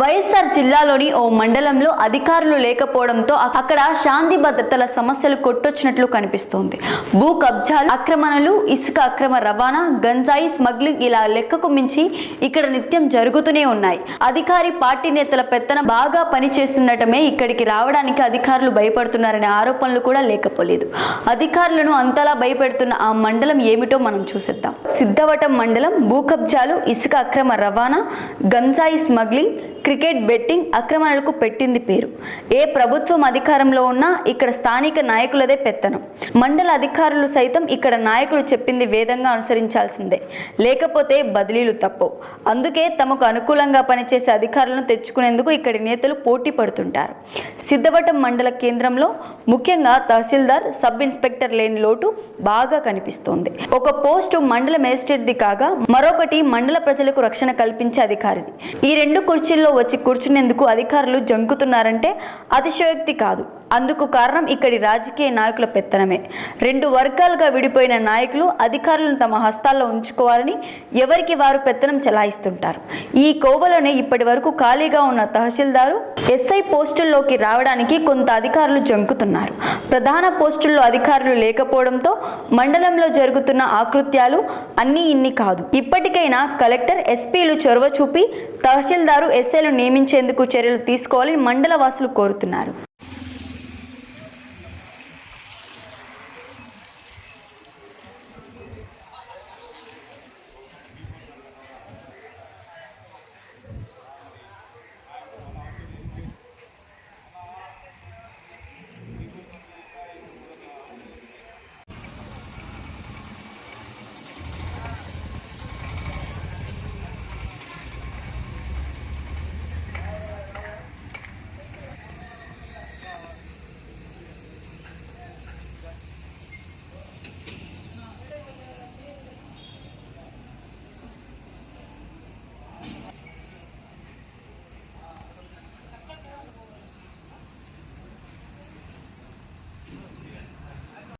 వైఎస్ఆర్ జిల్లాలోని ఓ మండలంలో అధికారులు లేకపోవడంతో అక్కడ శాంతి భద్రతల సమస్యలు కొట్టొచ్చినట్లు కనిపిస్తోంది. భూ కబ్జాలు ఆక్రమణలు ఇసుక అక్రమ రవాణా గంజాయి స్మగ్లింగ్ ఇలా లెక్కకు మించి ఇక్కడ నిత్యం జరుగుతూనే ఉన్నాయి. అధికారి పార్టీ నేతల పెత్తన బాగా పనిచేస్తుండటమే ఇక్కడికి రావడానికి అధికారులు భయపడుతున్నారనే ఆరోపణలు కూడా లేకపోలేదు. అధికారులను అంతలా భయపెడుతున్న ఆ మండలం ఏమిటో మనం చూసేద్దాం. సిద్ధవటం మండలం భూ కబ్జాలు ఇసుక అక్రమ రవాణా గంజాయి స్మగ్లింగ్ క్రికెట్ బెట్టింగ్ అక్రమణలకు పెట్టింది పేరు. ఏ ప్రభుత్వం అధికారంలో ఉన్నా ఇక్కడ స్థానిక నాయకులదే పెత్తనం. మండల అధికారులు సైతం ఇక్కడ నాయకులు చెప్పింది వేదంగా అనుసరించాల్సిందే. లేకపోతే బదిలీలు తప్పవు. అందుకే తమకు అనుకూలంగా పనిచేసే అధికారులను తెచ్చుకునేందుకు ఇక్కడి నేతలు పోటీ పడుతుంటారు. సిద్ధవటం మండల కేంద్రంలో ముఖ్యంగా తహసీల్దార్ సబ్ ఇన్స్పెక్టర్ లేని లోటు బాగా కనిపిస్తోంది. ఒక పోస్టు మండల మేజిస్ట్రేట్ది కాగా మరొకటి మండల ప్రజలకు రక్షణ కల్పించే అధికారిది. ఈ రెండు కుర్చీల్లో వచ్చి కూర్చునేందుకు అధికారులు జంకుతున్నారంటే అతిశయోక్తి కాదు. అందుకు కారణం ఇక్కడి రాజకీయ నాయకుల పెత్తనమే. రెండు వర్గాలుగా విడిపోయిన నాయకులు అధికారులను తమ హస్తాల్లో ఉంచుకోవాలని ఎవరికి వారు పెత్తనం చెలాయిస్తుంటారు. ఈ కోవలోనే ఇప్పటి వరకు ఖాళీగా ఉన్న తహసీల్దారు ఎస్ఐ పోస్టుల్లోకి రావడానికి కొంత అధికారులు జంకుతున్నారు. ప్రధాన పోస్టుల్లో అధికారులు లేకపోవడంతో మండలంలో జరుగుతున్న ఆకృత్యాలు అన్నీ ఇన్ని కాదు. ఇప్పటికైనా కలెక్టర్ ఎస్పీలు చొరవ చూపి తహసీల్దారు ఎస్ఐలు నియమించేందుకు చర్యలు తీసుకోవాలని మండల వాసులు కోరుతున్నారు.